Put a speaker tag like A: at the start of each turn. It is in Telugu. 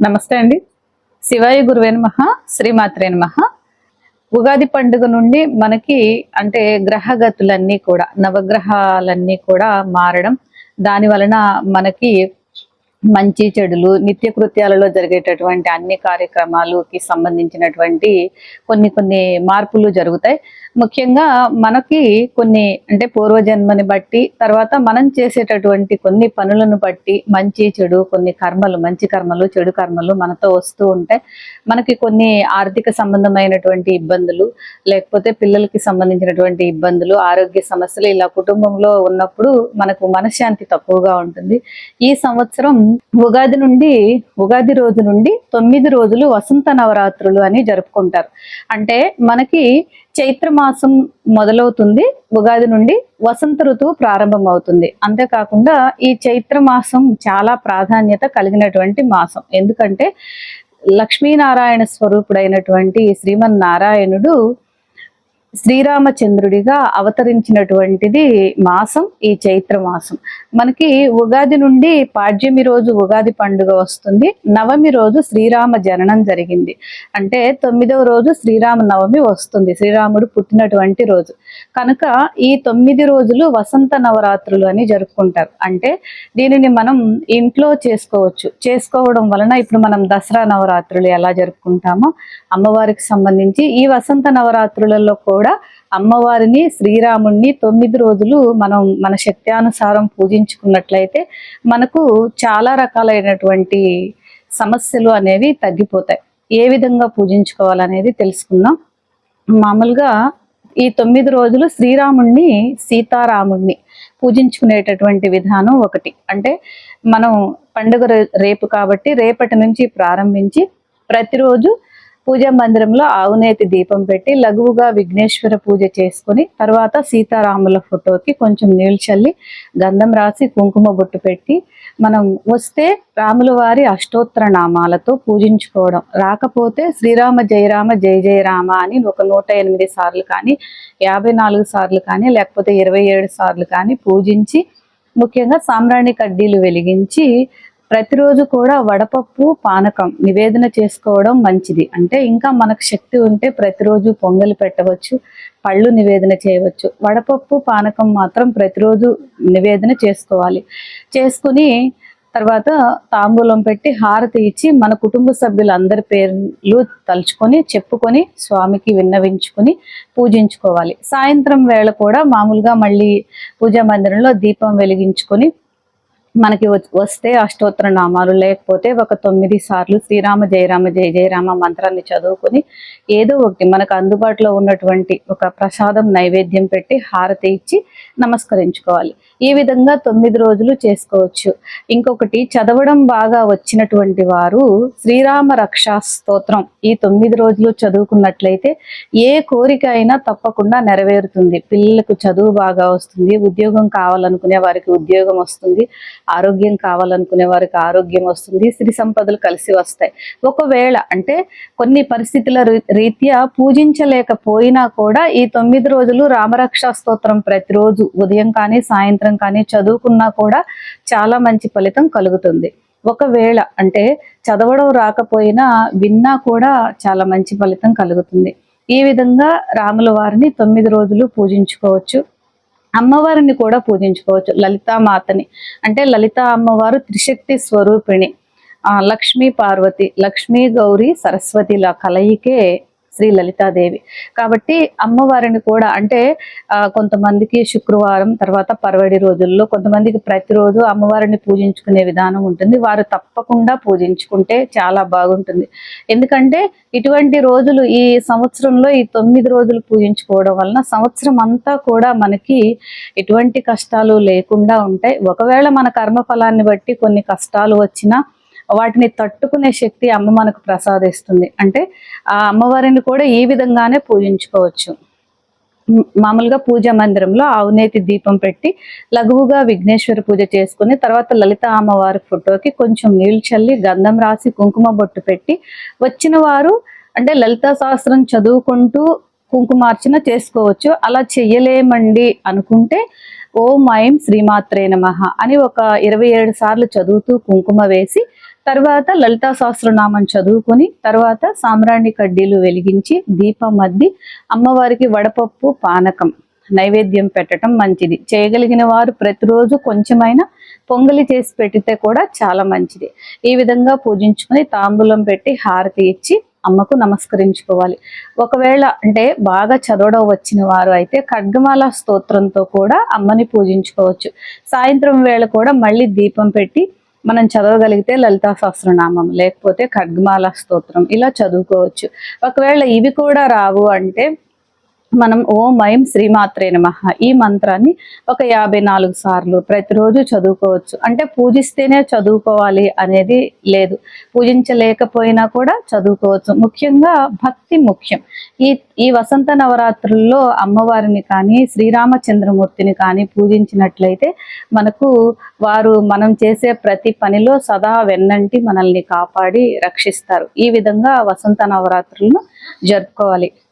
A: నమస్తే అండి. శివాయ గురువే నమః శ్రీమాత్రే నమః. ఉగాది పండుగ నుండి మనకి అంటే గ్రహగతులన్నీ కూడా నవగ్రహాలన్నీ కూడా మారడం దాని వలన మనకి మంచి చెడులు నిత్య కృత్యాలలో జరిగేటటువంటి అన్ని కార్యక్రమాలకి సంబంధించినటువంటి కొన్ని కొన్ని మార్పులు జరుగుతాయి. ముఖ్యంగా మనకి కొన్ని అంటే పూర్వజన్మని బట్టి తర్వాత మనం చేసేటటువంటి కొన్ని పనులను బట్టి మంచి చెడు కొన్ని కర్మలు మంచి కర్మలు చెడు కర్మలు మనతో వస్తూ ఉంటాయి. మనకి కొన్ని ఆర్థిక సంబంధమైనటువంటి ఇబ్బందులు లేకపోతే పిల్లలకి సంబంధించినటువంటి ఇబ్బందులు ఆరోగ్య సమస్యలు ఇలా కుటుంబంలో ఉన్నప్పుడు మనకు మనశ్శాంతి తక్కువగా ఉంటుంది. ఈ సంవత్సరం ఉగాది నుండి ఉగాది రోజు నుండి తొమ్మిది రోజులు వసంత నవరాత్రులు అని జరుపుకుంటారు. అంటే మనకి చైత్ర మాసం మొదలవుతుంది ఉగాది నుండి వసంత ఋతువు ప్రారంభం అవుతుంది అంతేకాకుండా ఈ చైత్ర మాసం చాలా ప్రాధాన్యత కలిగినటువంటి మాసం. ఎందుకంటే లక్ష్మీనారాయణ స్వరూపుడైనటువంటి శ్రీమన్నారాయణుడు శ్రీరామచంద్రుడిగా అవతరించినటువంటిది మాసం ఈ చైత్ర మాసం. మనకి ఉగాది నుండి పాడ్యమి రోజు ఉగాది పండుగ వస్తుంది. నవమి రోజు శ్రీరామ జననం జరిగింది. అంటే తొమ్మిదవ రోజు శ్రీరామ నవమి వస్తుంది. శ్రీరాముడు పుట్టినటువంటి రోజు. కనుక ఈ తొమ్మిది రోజులు వసంత నవరాత్రులు అని జరుపుకుంటారు. అంటే దీనిని మనం ఇంట్లో చేసుకోవచ్చు. చేసుకోవడం వలన ఇప్పుడు మనం దసరా నవరాత్రులు ఎలా జరుపుకుంటామో అమ్మవారికి సంబంధించి ఈ వసంత నవరాత్రులలో కూడా అమ్మవారిని శ్రీరాముణ్ణి తొమ్మిది రోజులు మనం మన శక్త్యానుసారం పూజించుకున్నట్లయితే మనకు చాలా రకాలైనటువంటి సమస్యలు అనేవి తగ్గిపోతాయి. ఏ విధంగా పూజించుకోవాలనేది తెలుసుకుందాం. మామూలుగా ఈ తొమ్మిది రోజులు శ్రీరాముణ్ణి సీతారాముణ్ణి పూజించుకునేటటువంటి విధానం ఒకటి. అంటే మనం పండుగ రే- రేపు కాబట్టి రేపటి నుంచి ప్రారంభించి ప్రతిరోజు పూజా మందిరంలో ఆవునేతి దీపం పెట్టి లఘువుగా విఘ్నేశ్వర పూజ చేసుకుని తర్వాత సీతారాముల ఫోటోకి కొంచెం నీళ్ళు చల్లి గంధం రాసి కుంకుమ బొట్టు పెట్టి మనం వస్తే రాముల వారి అష్టోత్తర నామాలతో పూజించుకోవడం. రాకపోతే శ్రీరామ జయరామ జయ జయ రామ అని ఒక నూట ఎనిమిది సార్లు కానీ యాభై నాలుగు సార్లు కానీ లేకపోతే ఇరవై ఏడు సార్లు కానీ పూజించి ముఖ్యంగా సాంబ్రాణి కడ్డీలు వెలిగించి ప్రతిరోజు కూడా వడపప్పు పానకం నివేదన చేసుకోవడం మంచిది. అంటే ఇంకా మనకు శక్తి ఉంటే ప్రతిరోజు పొంగలి పెట్టవచ్చు పళ్ళు నివేదన చేయవచ్చు. వడపప్పు పానకం మాత్రం ప్రతిరోజు నివేదన చేసుకోవాలి. చేసుకుని తర్వాత తాంబూలం పెట్టి హారతి ఇచ్చి మన కుటుంబ సభ్యులందరి పేర్లు తలుచుకొని చెప్పుకొని స్వామికి విన్నవించుకొని పూజించుకోవాలి. సాయంత్రం వేళ కూడా మామూలుగా మళ్ళీ పూజా మందిరంలో దీపం వెలిగించుకొని మనకి వస్తే అష్టోత్తర నామాలు లేకపోతే ఒక తొమ్మిది సార్లు శ్రీరామ జయరామ జయ జయరామ మంత్రాన్ని చదువుకొని ఏదో ఒకటి మనకు అందుబాటులో ఉన్నటువంటి ఒక ప్రసాదం నైవేద్యం పెట్టి హారతి ఇచ్చి నమస్కరించుకోవాలి. ఈ విధంగా తొమ్మిది రోజులు చేసుకోవచ్చు. ఇంకొకటి చదవడం బాగా వచ్చినటువంటి వారు శ్రీరామ రక్షా స్తోత్రం ఈ తొమ్మిది రోజులు చదువుకున్నట్లయితే ఏ కోరిక అయినా తప్పకుండా నెరవేరుతుంది. పిల్లలకు చదువు బాగా వస్తుంది ఉద్యోగం కావాలనుకునే వారికి ఉద్యోగం వస్తుంది ఆరోగ్యం కావాలనుకునే వారికి ఆరోగ్యం వస్తుంది సిరి సంపదలు కలిసి వస్తాయి. ఒకవేళ అంటే కొన్ని పరిస్థితుల రీత్యా పూజించలేకపోయినా కూడా ఈ తొమ్మిది రోజులు రామరక్ష స్తోత్రం ప్రతిరోజు ఉదయం కానీ సాయంత్రం కానీ చదువుకున్నా కూడా చాలా మంచి ఫలితం కలుగుతుంది. ఒకవేళ అంటే చదవడం రాకపోయినా విన్నా కూడా చాలా మంచి ఫలితం కలుగుతుంది. ఈ విధంగా రాముల వారిని తొమ్మిది రోజులు పూజించుకోవచ్చు. అమ్మవారిని కూడా పూజించుకోవచ్చు. లలితామాతని. అంటే లలిత అమ్మవారు త్రిశక్తి స్వరూపిణి. లక్ష్మీ పార్వతి లక్ష్మీ గౌరి సరస్వతిల కలయికే శ్రీ లలితాదేవి. కాబట్టి అమ్మవారిని కూడా అంటే కొంతమందికి శుక్రవారం తర్వాత పర్వడి రోజుల్లో కొంతమందికి ప్రతిరోజు అమ్మవారిని పూజించుకునే విధానం ఉంటుంది. వారు తప్పకుండా పూజించుకుంటే చాలా బాగుంటుంది. ఎందుకంటే ఇటువంటి రోజులు ఈ సంవత్సరంలో ఈ తొమ్మిది రోజులు పూజించుకోవడం వలన సంవత్సరం అంతా కూడా మనకి ఎటువంటి కష్టాలు లేకుండా ఉంటాయి. ఒకవేళ మన కర్మఫలాన్ని బట్టి కొన్ని కష్టాలు వచ్చినా వాటిని తట్టుకునే శక్తి అమ్మ మనకు ప్రసాదిస్తుంది. అంటే ఆ అమ్మవారిని కూడా ఈ విధంగానే పూజించుకోవచ్చు. మామూలుగా పూజా మందిరంలో ఆవునేతి దీపం పెట్టి లఘువుగా విఘ్నేశ్వర పూజ చేసుకుని తర్వాత లలిత అమ్మవారి ఫోటోకి కొంచెం నీళ్ళు చల్లి గంధం రాసి కుంకుమ బొట్టు పెట్టి వచ్చిన వారు అంటే లలితా శాస్త్రం చదువుకుంటూ కుంకుమార్చన చేసుకోవచ్చు. అలా చెయ్యలేమండి అనుకుంటే ఓం ఐం శ్రీమాత్రే నమ అని ఒక ఇరవై ఏడు సార్లు చదువుతూ కుంకుమ వేసి తర్వాత లలితా సహస్రనామం చదువుకొని తర్వాత సామ్రాణి కడ్డీలు వెలిగించి దీపం అద్ది అమ్మవారికి వడపప్పు పానకం నైవేద్యం పెట్టడం మంచిది. చేయగలిగిన వారు ప్రతిరోజు కొంచెమైనా పొంగలి చేసి పెట్టితే కూడా చాలా మంచిది. ఈ విధంగా పూజించుకొని తాంబూలం పెట్టి హారతి ఇచ్చి అమ్మకు నమస్కరించుకోవాలి. ఒకవేళ అంటే బాగా చదవడం వచ్చిన వారు అయితే ఖడ్గమాల స్తోత్రంతో కూడా అమ్మని పూజించుకోవచ్చు. సాయంత్రం వేళ కూడా మళ్ళీ దీపం పెట్టి మనం చదవగలిగితే లలితా సహస్రనామం లేకపోతే ఖడ్గమాల స్తోత్రం ఇలా చదువుకోవచ్చు. ఒకవేళ ఇవి కూడా రావు అంటే మనం ఓం ఐం శ్రీమాత్రే నమ. ఈ మంత్రాన్ని ఒక యాభై నాలుగు సార్లు ప్రతిరోజు చదువుకోవచ్చు. అంటే పూజిస్తేనే చదువుకోవాలి అనేది లేదు. పూజించలేకపోయినా కూడా చదువుకోవచ్చు. ముఖ్యంగా భక్తి ముఖ్యం. ఈ ఈ వసంత నవరాత్రుల్లో అమ్మవారిని కానీ శ్రీరామచంద్రమూర్తిని కానీ పూజించినట్లయితే మనకు వారు మనం చేసే ప్రతి పనిలో సదా వెన్నంటి మనల్ని కాపాడి రక్షిస్తారు. ఈ విధంగా వసంత నవరాత్రులను జరుపుకోవాలి.